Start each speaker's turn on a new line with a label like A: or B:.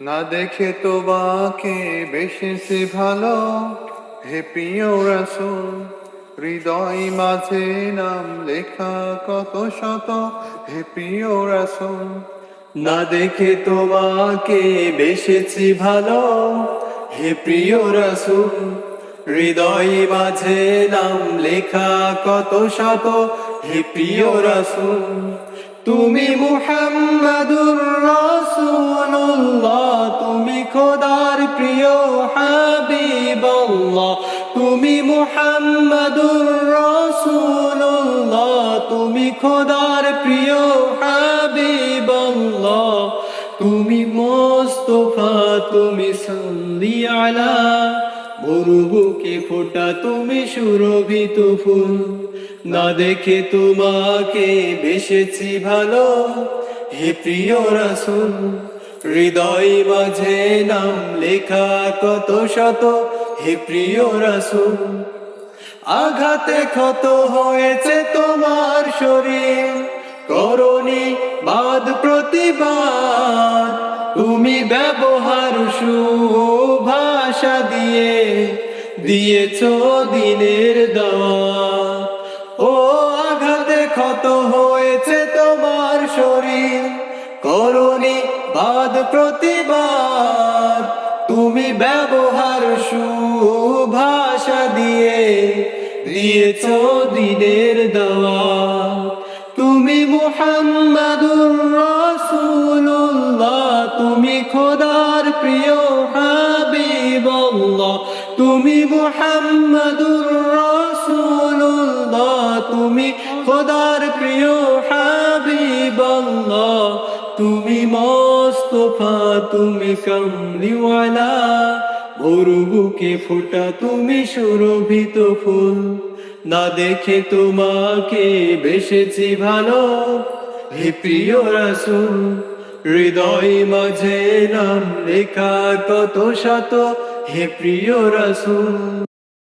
A: না দেখে তো বাকে বেশেছে ভালো। হে প্রিয় রাসূল, হৃদয় মাঝে নাম লেখা কত শত। হে প্রিয় রাসূল,
B: না দেখে তোমাকে বেসেছি ভালো। হে প্রিয় রাসূল, হৃদয় মাঝে নাম লেখা কত শত। হে প্রিয় রাসূল, তুমি মুহাম্মাদুর খোদার প্রিয় হাবিবাল্লাহ, তুমি মুহাম্মাদুর রাসূলুল্লাহ, তুমি খোদার প্রিয় হাবিবাল্লাহ, তুমি মোস্তফা, তুমি সাল্লি আলা, মরুবুকে ফোটা তুমি সুরভিত ফুল। না দেখে তোমাকে বেসেছি ভালো, হে প্রিয় রাসূল। হৃদয় মাঝে নাম লেখা কত শত, হে প্রিয় রাসূল, আঘাতে ক্ষত হয়েছে তোমার শরীর করণি বাদ প্রতিবাদ, তুমি ব্যবহার সুভাষা দিয়ে দিয়েছ দিনের ও আঘাতে ক্ষত হয়েছে তোমার শরীর করণি বাদ প্রতিবাদ, তুমি ব্যবহার সুভাষা দিয়ে দিয়েছ দিনের দাওয়া তুমি মুহাম্মাদুর রাসূলুল্লাহ, তুমি খোদার প্রিয় হাবিবাল্লাহ। তুমি মুহাম্মাদুর রাসূলুল্লাহ, তুমি খোদার প্রিয় হাবিবাল্লাহ। তুমি মোস্তফা তুমি কামলিওয়ালা মরুবুকে ফোটা তুমি সুরভিত ফুল। না দেখে তোমাকে বেসেছি ভালো, হে প্রিয় রাসূল, হৃদয় মাঝে নাম লেখা কত শত, হে প্রিয় রাসূল।